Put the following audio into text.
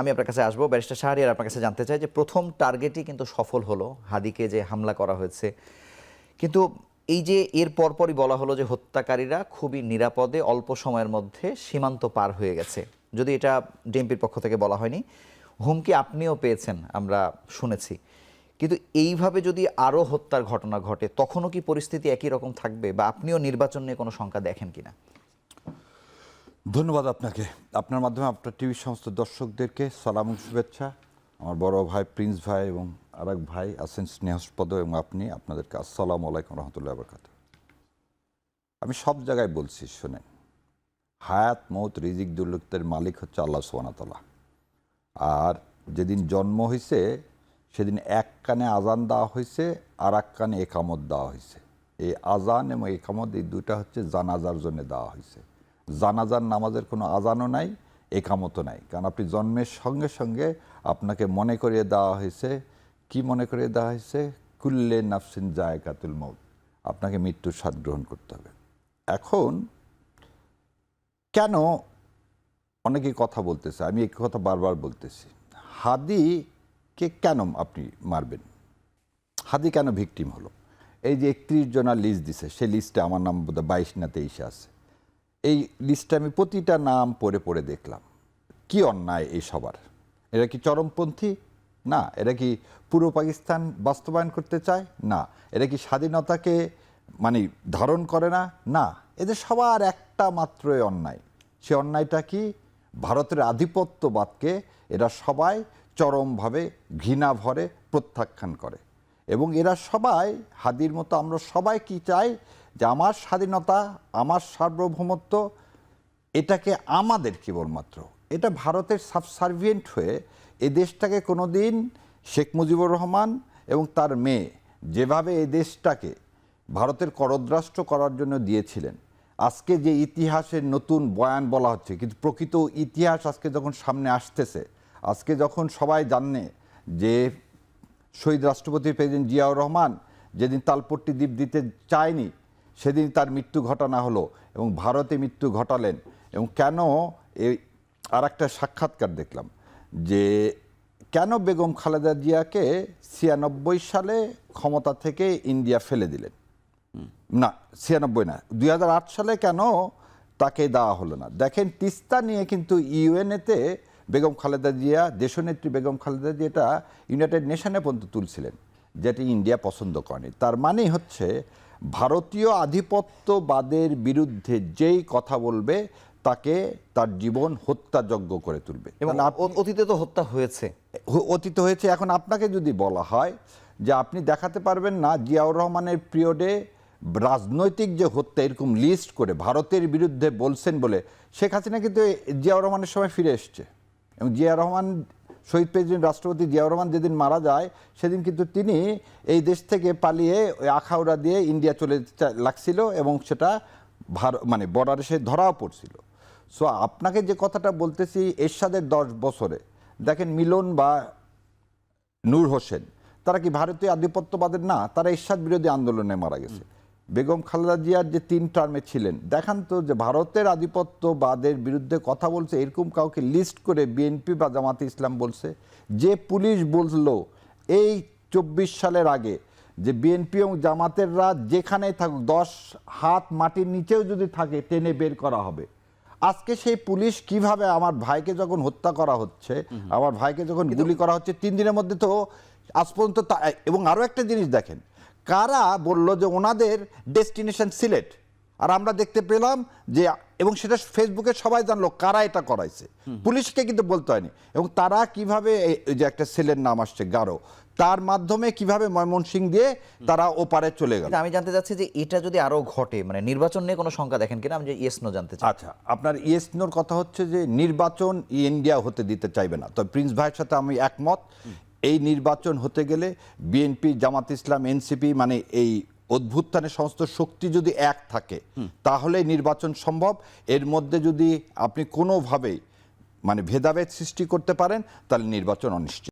আমি আপনার কাছে আসব, ব্যারিস্টার শাহরিয়ার আপনার কাছে জানতে চাই যে প্রথম টার্গেটই কিন্তু সফল হলো, হাদিকে যে হামলা করা হয়েছে। কিন্তু এই যে এর পরপরই বলা হলো যে হত্যাকারীরা খুবই নিরাপদে অল্প সময়ের মধ্যে সীমান্ত পার হয়ে গেছে। যদি এটা ডিএমপির পক্ষ থেকে বলা হয়নি, হুমকি আপনিও পেয়েছেন, আমরা শুনেছি। কিন্তু এইভাবে যদি আরও হত্যার ঘটনা ঘটে, তখনও কি পরিস্থিতি একই রকম থাকবে বা আপনিও নির্বাচন নিয়ে কোনো শঙ্কা দেখেন কিনা? ধন্যবাদ আপনাকে। আপনার মাধ্যমে আপনার টিভির সমস্ত দর্শকদেরকে সালাম শুভেচ্ছা। আমার বড় ভাই, প্রিন্স ভাই এবং আরেক ভাই আছেন স্নেহাস্পদ এবং আপনি আপনাদেরকে আসসালাম আলাইকুম রহমতুল্লাহ বরকাত আমি সব জায়গায় বলছি, শোনেন। হায়াত, মৌত, রিজিক দুর্লুকের মালিক হচ্ছে আল্লাহ সোয়ানাতলা আর যেদিন জন্ম হয়েছে সেদিন এক কানে আজান দেওয়া হয়েছে আর এক কানে একামত দেওয়া হয়েছে এই আজান এবং একামত এই দুটা হচ্ছে জানাজার জন্য দেওয়া হয়েছে জানাজার নামাজের কোনো আজানও নাই, একামতও নাই। কারণ আপনি জন্মের সঙ্গে সঙ্গে আপনাকে মনে করিয়ে দেওয়া হয়েছে। কি মনে করিয়ে দেওয়া হয়েছে? কুল্লে নাফসিন জায়কাতুল মৌত আপনাকে মৃত্যুর স্বাদ গ্রহণ করতে হবে। এখন কেন অনেকে কথা বলতেছে, আমি এই কথা বারবার বলতেছি। হাদিকে কেন আপনি মারবেন? হাদি কেন ভিকটিম হলো? এই যে একত্রিশ জনের লিস্ট দিছে, সেই লিস্টে আমার নাম বোধহয় বাইশ না তেইশে আছে। এই লিস্টে আমি প্রতিটা নাম পড়ে পড়ে দেখলাম। কি অন্যায় এই সবার? এরা কি চরমপন্থী? না। এরা কি পূর্ব পাকিস্তান বাস্তবায়ন করতে চায়? না। এরা কি স্বাধীনতাকে মানে ধারণ করে না? না। এদের সবার একটা মাত্রই অন্যায়। সে অন্যায়টা কি? ভারতের আধিপত্যবাদকে এরা সবাই চরমভাবে ঘৃণা ভরে প্রত্যাখ্যান করে। এবং এরা সবাই, হাদির মতো আমরা সবাই কি চাই? যে আমার স্বাধীনতা, আমার সার্বভৌমত্ব, এটাকে আমাদের কেবলমাত্র। এটা ভারতের সাবসার্ভিয়েন্ট হয়ে এই দেশটাকে কোনোদিন শেখ মুজিবুর রহমান এবং তার মেয়ে যেভাবে এই দেশটাকে ভারতের করদ্রাষ্ট্র করার জন্য দিয়েছিলেন, আজকে যে ইতিহাসের নতুন বয়ান বলা হচ্ছে, কিন্তু প্রকৃত ইতিহাস আজকে যখন সামনে আসতেছে, আজকে যখন সবাই জানে যে শহীদ রাষ্ট্রপতি প্রেসিডেন্ট জিয়াউর রহমান যেদিন তালপট্টি দ্বীপ দিতে চায়নি সেদিন তার মৃত্যু ঘটনা হলো এবং ভারতে মৃত্যু ঘটালেন এবং কেন এই আর একটা সাক্ষাৎকার দেখলাম যে কেন বেগম খালেদা জিয়াকে ছিয়ানব্বই সালে ক্ষমতা থেকে ইন্ডিয়া ফেলে দিলেন? না, ছিয়ানব্বই না, দুই হাজার আট সালে কেন তাকে দেওয়া হলো না? দেখেন তিস্তা নিয়ে কিন্তু ইউএনএতে বেগম খালেদা জিয়া, দেশনেত্রী বেগম খালেদা জিয়াটা ইউনাইটেড নেশনে পর্যন্ত তুলছিলেন। যেটি ইন্ডিয়া পছন্দ করেনি। তার মানে হচ্ছে ভারতীয় আধিপত্যবাদের বিরুদ্ধে যেই কথা বলবে তাকে তার জীবন হত্যাযজ্ঞ করে তুলবে। এবং অতীতে তো হত্যা হয়েছে। অতীত হয়েছে। এখন আপনাকে যদি বলা হয় যে আপনি দেখাতে পারবেন না জিয়াউর রহমানের পিরিয়ডে রাজনৈতিক যে হত্যা এরকম লিস্ট করে ভারতের বিরুদ্ধে বলছেন বলে শেখ হাসিনা কিন্তু জিয়াউর রহমানের সময় ফিরে এসছে। এবং জিয়া রহমান শহীদ প্রেসিডেন্ট রাষ্ট্রপতি জিয়াউর রহমান যেদিন মারা যায়, সেদিন কিন্তু তিনি এই দেশ থেকে পালিয়ে ওই আখাউড়া দিয়ে ইন্ডিয়া চলে লাগছিল এবং সেটা ভারত মানে বর্ডারে সে ধরাও পড়ছিল। সো আপনাকে যে কথাটা বলতেছি এরশাদের দশ বছরে, দেখেন মিলন বা নূর হোসেন, তারা কি ভারতীয় আধিপত্যবাদের? না, তারা এরশাদ বিরোধী আন্দোলনে মারা গেছে। বেগম খালেদা জিয়ার যে তিন টার্মে ছিলেন দেখান তো যে ভারতের আধিপত্যবাদের বিরুদ্ধে কথা বলছে এরকম কাউকে লিস্ট করে বিএনপি বা জামাতে ইসলাম বলছে যে পুলিশ বলল এই চব্বিশ সালের আগে যে বিএনপি এবং জামাতেররা যেখানেই থাকুক দশ হাত মাটির নিচেও যদি থাকে টেনে বের করা হবে। আজকে সেই পুলিশ কীভাবে আমার ভাইকে যখন হত্যা করা হচ্ছে আমার ভাইকে যখন গুলি করা হচ্ছে তিন দিনের মধ্যে তো আজ পর্যন্ত এবং আরও একটা জিনিস দেখেন কারা বলল যে ওনাদের ডেস্টিনেশন সিলেট? আর আমরা দেখতে পেলাম যে এবং সেটা ফেসবুকে সবাই জানলো কারা এটা করাইছে। পুলিশকে কিন্তু বলতে হয়নি। এবং তারা কীভাবে যে একটা সেলের নাম আসছে গারো তার মাধ্যমে কীভাবে ময়মনসিং দিয়ে তারা ওপারে চলে গেল। আমি জানতে চাচ্ছি যে এটা যদি আরও ঘটে মানে নির্বাচন নিয়ে কোনো শঙ্কা দেখেন কিনা? আমি যে ইয়েস নো জানতে চাই। আচ্ছা আপনার ইয়েসনোর কথা হচ্ছে যে নির্বাচন ইন্ডিয়া হতে দিতে চাইবে না। তো প্রিন্স ভাইয়ের সাথে আমি একমত। এই নির্বাচন হতে গেলে বিএনপি জামাত ইসলাম এনসিপি মানে এই অভ্যুত্থানের সমস্ত শক্তি যদি এক থাকে তাহলে নির্বাচন সম্ভব। এর মধ্যে যদি আপনি কোনোভাবেই মানে ভেদাভেদ সৃষ্টি করতে পারেন তাহলে নির্বাচন অনিশ্চিত।